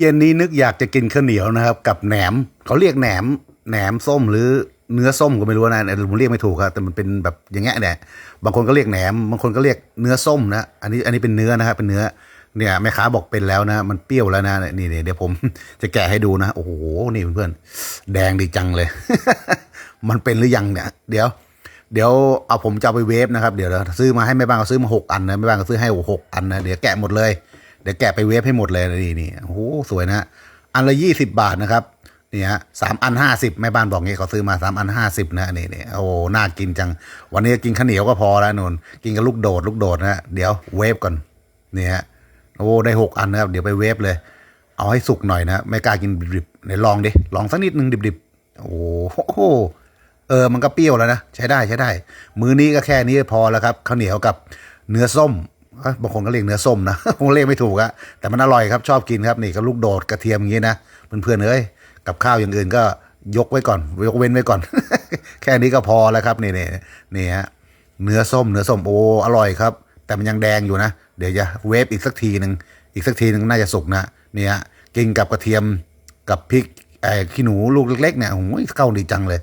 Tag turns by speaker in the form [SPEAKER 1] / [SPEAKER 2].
[SPEAKER 1] เย็นนี้นึกอยากจะกินข้าวเหนียวนะครับ กับแหนมเขาเรียกแหนมแหนมส้มหรือเนื้อส้มก็ไม่รู้นะผมเรียกไม่ถูกครับแต่มันเป็นแบบอย่างเงี้ยเนี่ยบางคนก็เรียกแหนมบางคนก็เรียกเนื้อส้มนะอันนี้อันนี้เป็นเนื้อนะครับเป็นเนื้อเนี่ยแม่ค้าบอกเป็นแล้วนะมันเปรี้ยวแล้วนะนี่เดี๋ยวผมจะแกะให้ดูนะโอ้โหนี่เพื่อนแดงดีจังเลย มันเป็นหรือยังเนี่ย เดี๋ยว เดี๋ยวเอาผมจะเอาไปเวฟนะครับเดี๋ยวซื้อมาให้แม่บ้านก็ซื้อมาหกอันนะแม่บ้านก็ซื้อให้หกอันนะเดี๋ยวแกะหมดเลย ดี๋ยวแกะไปเวฟให้หมดเลยนี่นี่โอ้โหสวยนะอันละยี่สิบบาทนะครับนี่ฮะสามอันห้าสิบแม่บ้านบอกงี้เขาซื้อมาสามอันห้าสิบนะนี่นี่โอ้น่ากินจัง วันนี้กินข้าวเหนียวก็พอแล้วนนกินกับลูกโดด ลูกโดดนะเดี๋ยวเวฟก่อนนี่ฮะโอ้ได้หกอันนะครับเดี๋ยวไปเวฟเลย เอาให้สุกหน่อยนะไม่กล้ากินดิบๆไหนลองดิลองสักนิดนึงดิบๆโอ้โหเออมันก็เปรี้ยวแล้วนะใช้ได้ใช้ได้ มือนี้ก็แค่นี้พอแล้วครับข้าวเหนียวกับเนื้อส้ม บางคนก็เรียกเนื้อส้มนะคงเรียกไม่ถูกอะแต่มันอร่อยครับชอบกินครับนี่ก็ลูกโดดกระเทียมอย่างนี้นะเพื่อนๆเอ้ยกับข้าวอย่างอื่นก็ยกไว้ก่อน ยกเว้นไว้ก่อน แค่นี้ก็พอแล้วครับนี่นี่นี่ฮะเนื้อส้มเนื้อส้มโอ้อร่อยครับ แต่มันยังแดงอยู่นะ เดี๋ยวจะเวฟอีกสักทีหนึ่งอีกสักทีหนึ่งน่าจะสุกนะเนี่ยกินกับกระเทียมกับพริกไอ้ขี้หนูลูกเล็กๆเนี่ยโอ้ยเข้าดีจังเลย